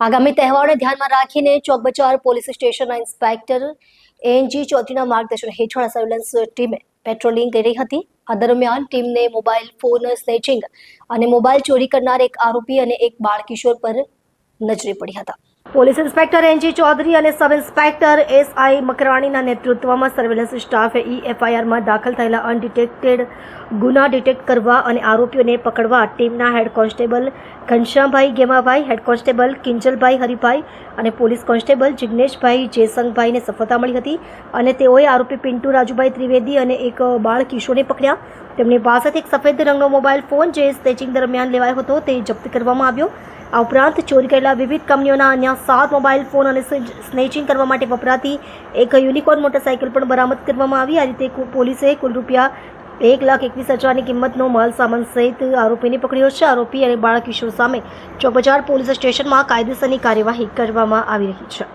આગામી તહેવારોને ધ્યાનમાં રાખીને ચોક બજાર પોલીસ સ્ટેશનના ઇન્સ્પેક્ટર એનજી ચૌધરીના માર્ગદર્શન હેઠળ સર્વેલન્સ ટીમે પેટ્રોલિંગ કરી હતી. આ દરમિયાન ટીમને મોબાઈલ ફોન, સ્નેચિંગ અને મોબાઈલ ચોરી કરનાર એક આરોપી અને એક બાળકિશોર પર નજરે પડ્યા હતા. પોલીસ ઇન્સ્પેક્ટર એનજી ચૌધરી અને સબ ઇન્સ્પેક્ટર એસ આઈ મકરાણીના નેતૃત્વમાં સર્વેલન્સ સ્ટાફે ઈ એફઆઈઆરમાં દાખલ થયેલા અનડિટેક્ટેડ ગુના ડિટેક્ટ કરવા અને આરોપીઓને પકડવા ટીમના head constable Ghanshyambhai Gemabhai, head constable Kinjalbhai Haribhai અને પોલીસ કોન્સ્ટેબલ જિગ્નેશભાઈ જયસંગભાઈને સફળતા મળી હતી અને તેઓએ આરોપી પિન્ટુ રાજુભાઈ ત્રિવેદી અને એક બાળ કિશોરને પકડ્યા. તેમની પાસેથી એક સફેદ રંગનો મોબાઈલ ફોન જે સ્ટેચિંગ દરમિયાન લેવાયો હતો તે જપ્ત કરવામાં આવ્યો. આ ઉપરાંત ચોરી કરેલા વિવિધ કંપનીઓના અન્ય સાત મોબાઈલ ફોન અને સ્નેચિંગ કરવા માટે વપરાતી એક યુનિકોર્ન મોટરસાઇકલ પણ બરામદ કરવામાં આવી. આ રીતે પોલીસે કુલ રૂપિયા એક લાખ એકવીસ હજારની કિંમતનો માલ સામાન સહિત આરોપીને પકડ્યો છે. આરોપી અને બાળક કિશોર સામે ચોકબજાર પોલીસ સ્ટેશનમાં કાયદેસરની કાર્યવાહી કરવામાં આવી રહી છે.